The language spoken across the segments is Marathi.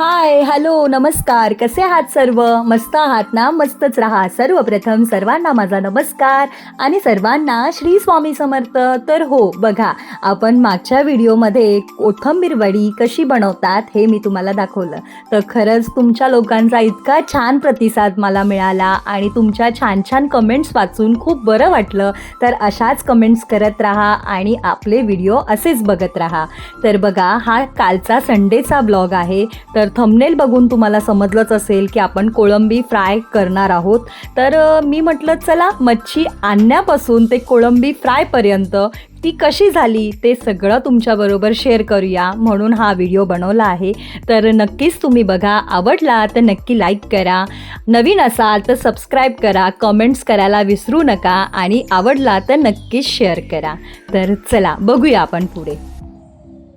हाय हॅलो नमस्कार. कसे आहात सर्व? मस्त आहात ना? मस्तच राहा. सर्वप्रथम सर्वांना माझा नमस्कार आणि सर्वांना श्री स्वामी समर्थ. तर हो बघा आपण मागच्या व्हिडिओमध्ये कोथंबीर वडी कशी बनवतात हे मी तुम्हाला दाखवलं. तर खरंच तुमच्या लोकांचा इतका छान प्रतिसाद मला मिळाला आणि तुमच्या छान छान कमेंट्स वाचून खूप बरं वाटलं. तर अशाच कमेंट्स करत राहा आणि आपले व्हिडिओ असेच बघत राहा. तर बघा हा कालचा संडेचा ब्लॉग आहे. तर थंबनेल बघून तुम्हाला समजलंच असेल की आपण कोळंबी फ्राय करणार आहोत. तर मी म्हटलं चला मच्छी आणण्यापासून ते कोळंबी फ्रायपर्यंत ती कशी झाली ते सगळं तुमच्याबरोबर शेअर करूया म्हणून हा व्हिडिओ बनवला आहे. तर नक्कीच तुम्ही बघा आवडला तर नक्की लाईक करा. नवीन असाल तर सबस्क्राईब करा कमेंट्स करायला विसरू नका आणि आवडला तर नक्कीच शेअर करा. तर चला बघूया आपण पुढे.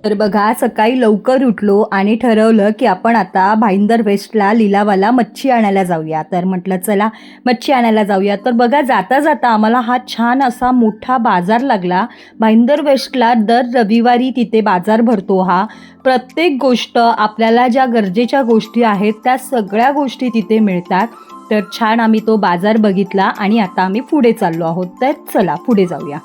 तर बघा सकाळी लवकर उठलो आणि ठरवलं की आपण आता भाईंदर वेस्टला लिलावाला मच्छी आणायला जाऊया. तर म्हटलं चला मच्छी आणायला जाऊया. तर बघा जाता जाता आम्हाला हा छान असा मोठा बाजार लागला. भाईंदर वेस्टला दर रविवारी तिथे बाजार भरतो हा. प्रत्येक गोष्ट आपल्याला ज्या गरजेच्या गोष्टी आहेत त्या सगळ्या गोष्टी तिथे मिळतात. तर छान आम्ही तो बाजार बघितला आणि आता आम्ही पुढे चाललो आहोत. तर चला पुढे जाऊया.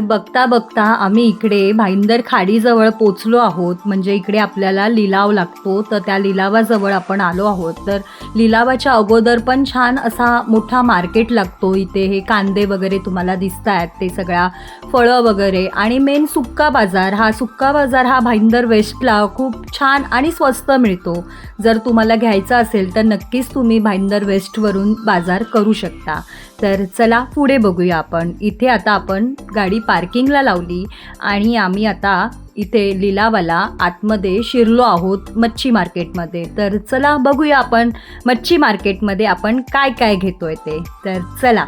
बघता बघता आम्ही इकडे भाईंदर खाडीजवळ पोचलो आहोत. म्हणजे इकडे आपल्याला लिलाव लागतो. तर त्या लिलावाजवळ आपण आलो आहोत. तर लिलावाच्या अगोदर पण छान असा मोठा मार्केट लागतो. इथे हे कांदे वगैरे तुम्हाला दिसत आहेत ते सगळ्या फळं वगैरे. आणि मेन सुक्का बाजार. हा सुक्का बाजार हा भाईंदर वेस्टला खूप छान आणि स्वस्त मिळतो. जर तुम्हाला घ्यायचा असेल तर नक्कीच तुम्ही भाईंदर वेस्टवरून बाजार करू शकता. तर चला पुढे बघूया आपण. इथे आता आपण गाडी पार्किंगला लावली आणि आम्ही आता इथे लिलावाला आतमध्ये शिरलो आहोत मच्छी मार्केटमध्ये. तर चला बघूया आपण मच्छी मार्केटमध्ये आपण काय काय घेतोय ते. तर चला.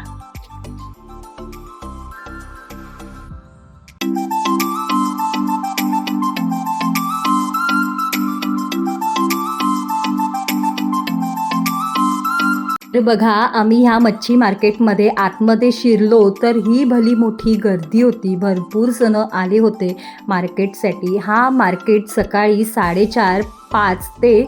तर बघा आम्ही ह्या मच्छी मार्केटमध्ये आतमध्ये शिरलो तर ही भली मोठी गर्दी होती. भरपूर जण आले होते मार्केटसाठी. हा मार्केट सकाळी साडेचार पाच ते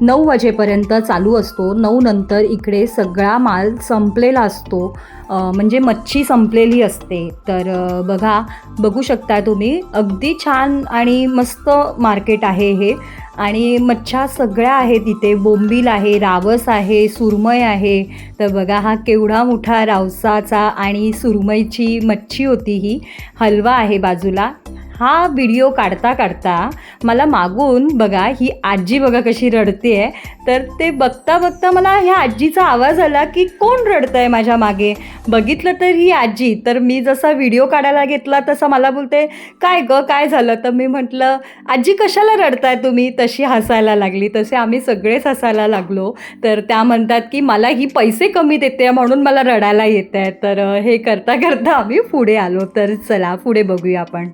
नऊ वाजेपर्यंत चालू असतो. नऊ नंतर इकडे सगळा माल संपलेला असतो. म्हणजे मच्छी संपलेली असते. तर बघा बघू शकता तुम्ही अगदी छान आणि मस्त मार्केट आहे हे. आणि मच्छ्या सगळ्या आहेत इथे. बोंबील आहे रावस आहे सुरमई आहे. तर बघा हा केवढा मोठा रावसाचा आणि सुरमईची मच्छी होती ही. हलवा आहे बाजूला. हा व्हिडिओ काढता काढता मला मागून बघा ही आजी बघा कशी रडते आहे तर ते बघता बघता मला ह्या आजीचा आवाज आला की कोण रडतं आहे माझ्या मागे? बघितलं तर ही आजी. तर मी जसा व्हिडिओ काढायला घेतला तसा मला बोलते काय ग काय झालं? तर मी म्हटलं आजी कशाला रडताय तुम्ही? तशी हसायला लागली. तसे आम्ही सगळेच हसायला लागलो. तर त्या म्हणतात की मला ही पैसे कमी देते म्हणून मला रडायला येत आहे तर हे करता करता आम्ही पुढे आलो. तर चला पुढे बघूया आपण.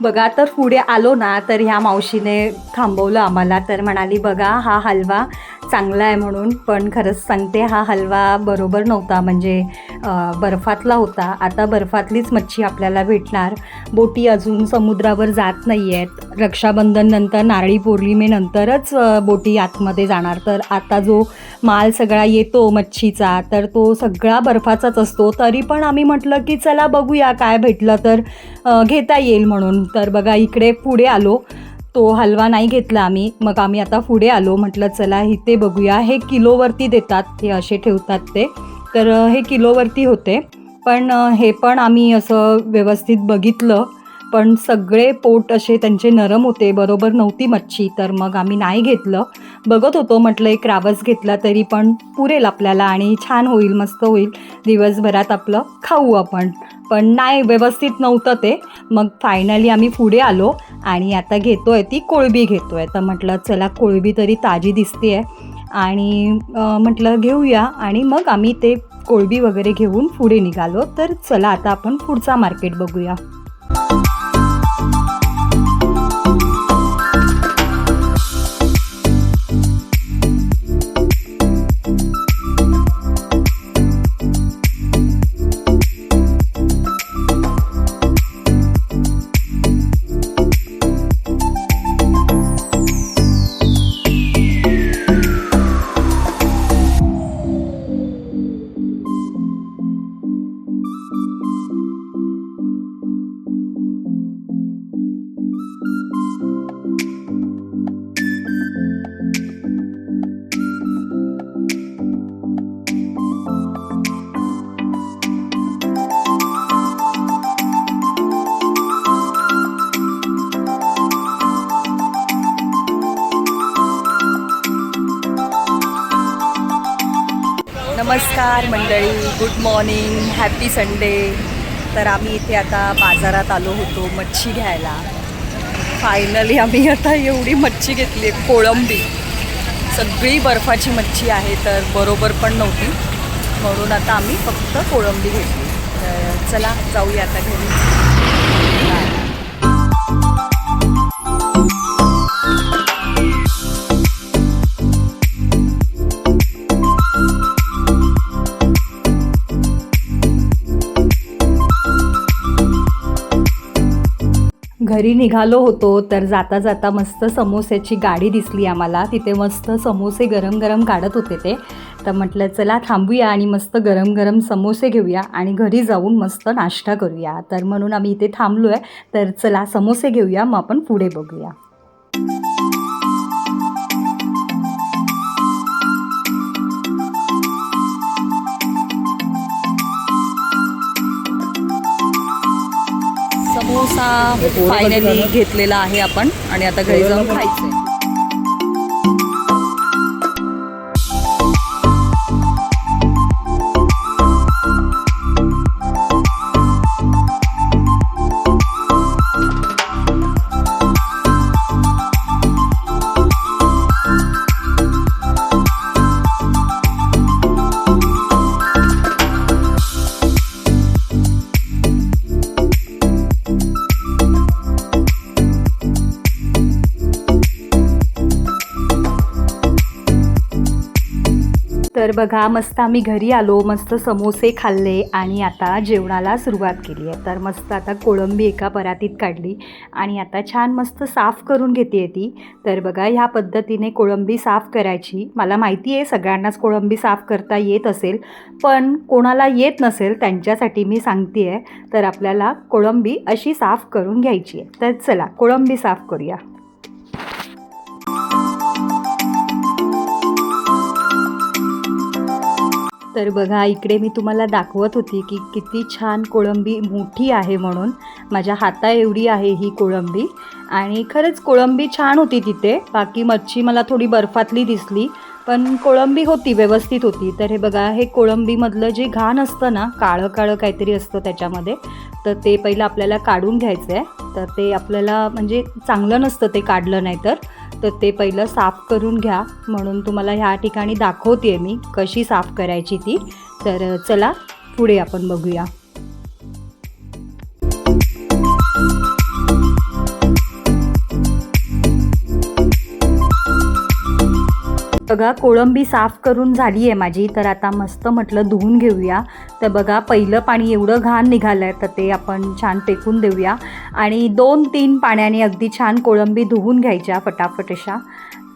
बघा तर पुढे आलो ना तर ह्या मावशीने थांबवलं आम्हाला तर म्हणाली बघा हा हलवा चांगला आहे म्हणून पण खरंच सांगते हा हलवा बरोबर नव्हता म्हणजे बर्फातला होता. आता बर्फातलीच मच्छी आपल्याला भेटणार. बोटी अजून समुद्रावर जात नाही आहेत रक्षाबंधन नंतर नारळी पौर्णिमेनंतरच बोटी आतमध्ये जाणार. तर आता जो माल सगळा येतो मच्छीचा तर तो सगळा बर्फाचाच असतो. तरी पण आम्ही म्हटलं की चला बघूया काय भेटलं तर घेता येईल म्हणून. तर बघा इकडे पुढे आलो. तो हलवा नाही घेतला आम्ही. मग आम्ही आता पुढे आलो. म्हटलं चला इथे बघूया. हे किलोवरती देतात. हे असे ठेवतात ते. तर हे किलोवरती होते. पण हे पण आम्ही असं व्यवस्थित बघितलं. पण सगळे पोट असे त्यांचे नरम होते. बरोबर नव्हती मच्छी. तर मग आम्ही नाही घेतलं. बघत होतो. म्हटलं एक रावस घेतला तरी पण पुरेल आपल्याला आणि छान होईल मस्त होईल. दिवसभरात आपलं खाऊ आपण. पण नाही व्यवस्थित नव्हतं ते. मग फायनली आम्ही पुढे आलो आणि आता घेतो आहे ती कोळंबी आहे तर म्हटलं चला कोळंबी तरी ताजी दिसते आहे आणि म्हटलं घेऊया आणि मग आम्ही ते कोळबी वगैरे घेऊन पुढे निघालो. तर चला आता आपण पुढचा मार्केट बघूया. नमस्कार मंडळी गुड मॉर्निंग हॅपी संडे तर आम्ही इथे आता बाजारात आलो होतो मच्छी घ्यायला. फायनली आम्ही आता एवढी मच्छी घेतली आहे कोळंबी. सगळी बर्फाची मच्छी आहे तर बरोबर पण नव्हती. म्हणून आता आम्ही फक्त कोळंबी घेतली. तर चला जाऊया आता घरी. घरी निघालो होतो तर जाता जाता मस्त समोस्याची गाडी दिसली आम्हाला. तिथे मस्त समोसे गरम गरम काढत होते ते. तर म्हटलं चला थांबूया आणि मस्त गरम गरम समोसे घेऊया आणि घरी जाऊन मस्त नाश्ता करूया. तर म्हणून आम्ही इथे थांबलो आहे तर चला समोसे घेऊया मग आपण पुढे बघूया. समोसा फायनली घेतलेला आहे आपण. आणि आता घरी जाऊन खायचंय. तर बघा मस्त आम्ही घरी आलो मस्त समोसे खाल्ले आणि आता जेवणाला सुरुवात केली आहे. तर मस्त आता कोळंबी एका परातीत काढली आणि आता छान मस्त साफ करून घेते आहे ती. तर बघा ह्या पद्धतीने कोळंबी साफ करायची. मला माहिती आहे सगळ्यांनाच कोळंबी साफ करता येत असेल पण कोणाला येत नसेल त्यांच्यासाठी मी सांगते आहे. तर आपल्याला कोळंबी अशी साफ करून घ्यायची आहे. तर चला कोळंबी साफ करूया. तर बघा इकडे मी तुम्हाला दाखवत होती की किती छान कोळंबी मोठी आहे म्हणून. माझ्या हाता एवढी आहे ही कोळंबी. आणि खरंच कोळंबी छान होती तिथे. बाकी मच्छी मला थोडी बर्फातली दिसली. पण कोळंबी होती व्यवस्थित होती. तर हे बघा हे कोळंबीमधलं जे घाण असतं ना काळं काळं काहीतरी असतं त्याच्यामध्ये तर ते पहिलं आपल्याला काढून घ्यायचं आहे तर ते आपल्याला म्हणजे चांगलं नसतं ते काढलं नाही तर तर ते पहिलं साफ करून घ्या. म्हणून तुम्हाला ह्या ठिकाणी दाखवते मी कशी साफ करायची ती. तर चला पुढे आपण बघूया. बघा कोळंबी साफ करून झाली आहे माझी तर आता मस्त म्हटलं धुवून घेऊया. तर बघा पहिलं पाणी एवढं घाण निघालं आहे तर ते आपण छान फेकून देऊया. आणि दोन तीन पाण्याने अगदी छान कोळंबी धुवून घ्यायच्या फटाफट अशा.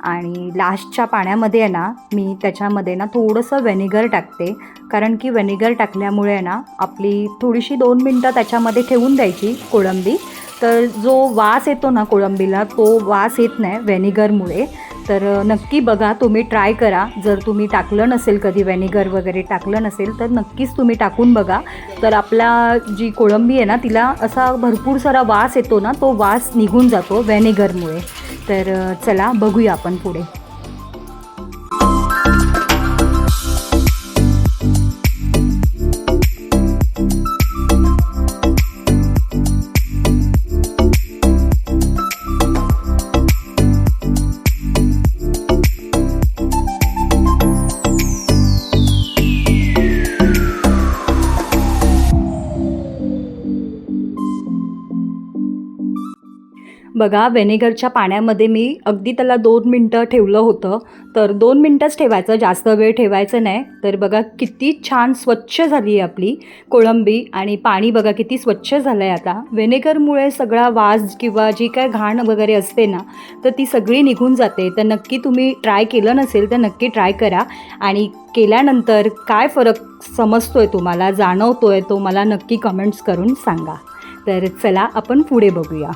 आणि लास्टच्या पाण्यामध्ये आहे ना मी त्याच्यामध्ये ना थोडंसं व्हेनेगर टाकते. कारण की व्हेनेगर टाकल्यामुळे आहे ना आपली थोडीशी दोन मिनटं त्याच्यामध्ये ठेवून द्यायची कोळंबी. तर जो वास येतो ना कोळंबीला तो वास येत नाही व्हेनेगरमुळे. तर नक्की बघा तुम्ही ट्राय करा. जर तुम्ही टाकलं नसेल कधी व्हेनेगर वगैरे टाकलं नसेल तर नक्कीच तुम्ही टाकून बघा. तर आपला जी कोळंबी आहे ना तिला असा भरपूर सारा वास येतो ना तो वास निघून जातो व्हेनेगरमुळे. तर चला बघूया आपण पुढे. बघा व्हेनेगरच्या पाण्यामध्ये मी अगदी त्याला दोन मिनटं ठेवलं होतं. तर दोन मिनटंच ठेवायचं जास्त वेळ ठेवायचं नाही. तर बघा किती छान स्वच्छ झाली आहे आपली कोळंबी आणि पाणी बघा किती स्वच्छ झालं आहे आता. व्हेनेगरमुळे सगळा वास किंवा जी काय घाण वगैरे असते ना तर ती सगळी निघून जाते. तर नक्की तुम्ही ट्राय केलं नसेल तर नक्की ट्राय करा. आणि केल्यानंतर काय फरक समजतो आहे तुम्हाला जाणवतो आहे तो मला नक्की कमेंट्स करून सांगा. तर चला आपण पुढे बघूया.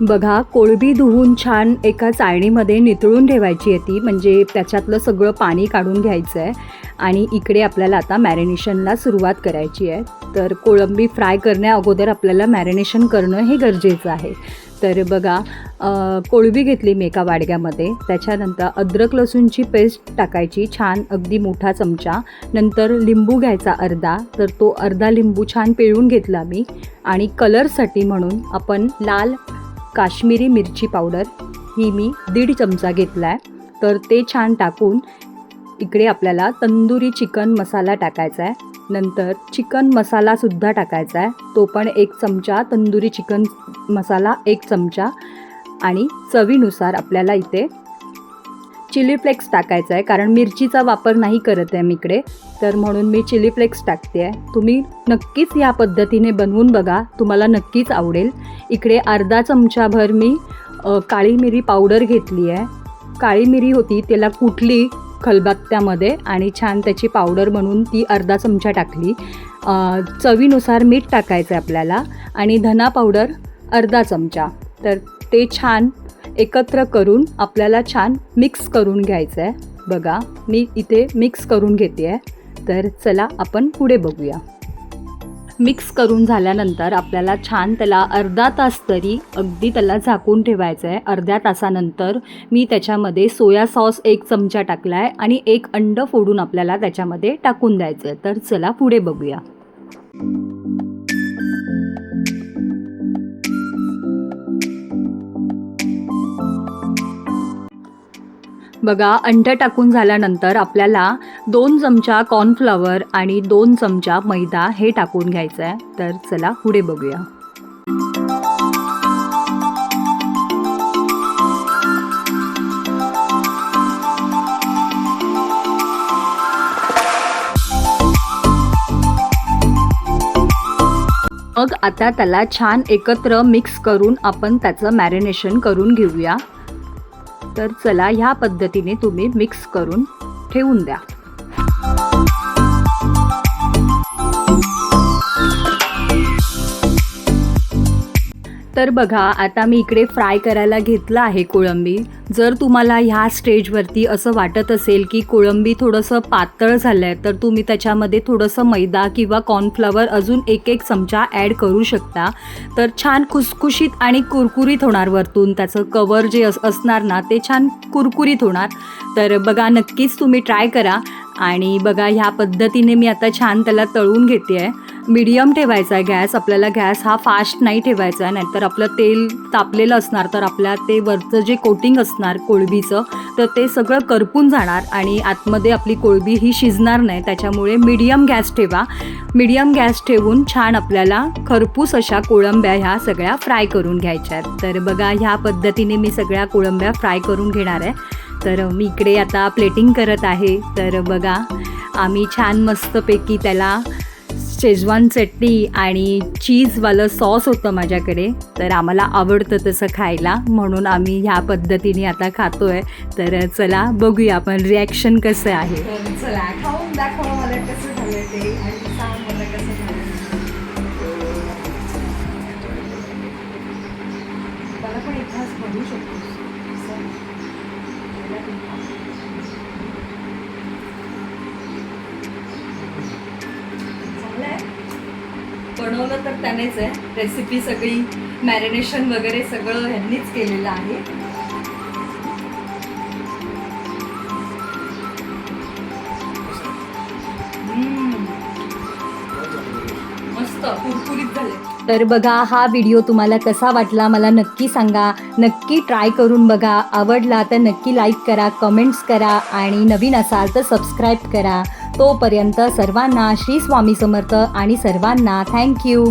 बघा कोळंबी धुवून छान एका चाळणीमध्ये नितळून ठेवायची आहे ती. म्हणजे त्याच्यातलं सगळं पाणी काढून घ्यायचं आहे आणि इकडे आपल्याला आता मॅरिनेशनला सुरुवात करायची आहे. तर कोळंबी फ्राय करण्या अगोदर आपल्याला मॅरिनेशन करणं हे गरजेचं आहे. तर बघा कोळंबी घेतली मी एका वाडग्यामध्ये. त्याच्यानंतर अद्रक लसूणची पेस्ट टाकायची छान अगदी मोठा चमचा. नंतर लिंबू घ्यायचा अर्धा. तर तो अर्धा लिंबू छान पिळून घेतला मी. आणि कलरसाठी म्हणून आपण लाल काश्मीरी मिरची पावडर. ही मी दीड चमचा घेतला आहे तर ते छान टाकून इकडे आपल्याला तंदुरी चिकन मसाला टाकायचा आहे नंतर चिकन मसालासुद्धा टाकायचा आहे तो पण एक चमचा तंदुरी चिकन मसाला एक चमचा. आणि चवीनुसार आपल्याला इथे चिली फ्लेक्स टाकायचा आहे कारण मिरचीचा वापर नाही करत आहे मी इकडे. तर म्हणून मी चिली फ्लेक्स टाकते आहे. तुम्ही नक्कीच या पद्धतीने बनवून बघा तुम्हाला नक्कीच आवडेल. इकडे अर्धा चमचाभर मी काळी मिरी पावडर घेतली आहे. काळी मिरी होती त्याला कुठली? खलबत्त्यामध्ये आणि छान त्याची पावडर बनवून ती अर्धा चमचा टाकली. चवीनुसार मीठ टाकायचं आहे आपल्याला आणि धना पावडर अर्धा चमचा. तर ते छान एकत्र करून आपल्याला छान मिक्स करून घ्यायचं आहे बघा मी इथे मिक्स करून घेते आहे तर चला आपण पुढे बघूया. मिक्स करून झाल्यानंतर आपल्याला छान त्याला अर्धा तास तरी अगदी त्याला झाकून ठेवायचं आहे अर्ध्या तासानंतर मी त्याच्यामध्ये सोया सॉस एक चमचा टाकला आहे आणि एक अंड फोडून आपल्याला त्याच्यामध्ये टाकून द्यायचं आहे तर चला पुढे बघूया. बघा अंड टाकून झाल्यानंतर आपल्याला दोन चमचा कॉर्नफ्लॉवर आणि दोन चमचा मैदा हे टाकून घ्यायचं आहे तर चला पुढे बघूया. मग आता त्याला छान एकत्र मिक्स करून आपण त्याचं मॅरिनेशन करून घेऊया. तर चला ह्या पद्धतीने तुम्ही मिक्स करून ठेवून द्या. तर बघा आता मी इकडे फ्राय करायला घेतलं आहे कोळंबी. जर तुम्हाला ह्या स्टेजवरती असं वाटत असेल की कोळंबी थोडंसं पातळ झालं आहे तर तुम्ही त्याच्यामध्ये थोडंसं मैदा किंवा कॉर्नफ्लॉवर अजून एक एक चमचा ॲड करू शकता. तर छान खुसखुशीत आणि कुरकुरीत होणार वरतून. त्याचं कवर जे अस असणार ना ते छान कुरकुरीत होणार. तर बघा नक्कीच तुम्ही ट्राय करा. आणि बघा ह्या पद्धतीने मी आता छान त्याला तळून घेते आहे मिडियम ठेवायचा आहे गॅस आपल्याला गॅस हा फास्ट नाही ठेवायचा आहे नाहीतर आपलं तेल तापलेलं असणार तर आपल्या ते वरचं जे कोटिंग असणार कोळंबीचं तर ते सगळं करपून जाणार आणि आतमध्ये आपली कोळंबी ही शिजणार नाही. त्याच्यामुळे मिडियम गॅस ठेवा. मिडियम गॅस ठेवून छान आपल्याला खरपूस अशा कोळंब्या ह्या सगळ्या फ्राय करून घ्यायच्या आहेत. तर बघा ह्या पद्धतीने मी सगळ्या कोळंब्या फ्राय करून घेणार आहे. तर मी इकडे आता प्लेटिंग करत आहे. तर बघा आम्ही छान मस्तपैकी त्याला शेजवान चटणी आणि चीजवालं सॉस होतं माझ्याकडे. तर आम्हाला आवडतं तसं खायला. म्हणून आम्ही ह्या पद्धतीने आता खातो आहे तर चला बघूया आपण रिॲक्शन कसं आहे. चला खाऊन दाखवा मला कसं झालं ते आणि सांग मला कसं झालं मला पण इतिहास घास शकतो. बनवलं तर त्यानेच आहे. रेसिपी सगळी मॅरिनेशन वगैरे सगळं ह्यांनीच केलेलं आहे. तर बघा हा व्हिडिओ तुम्हाला कसा वाटला मला नक्की सांगा. नक्की ट्राय करून बघा. आवडला तर नक्की लाईक करा कमेंट्स करा आणि नवीन असाल तर सबस्क्राईब करा. तोपर्यंत सर्वांना श्री स्वामी समर्थ आणि सर्वांना थँक्यू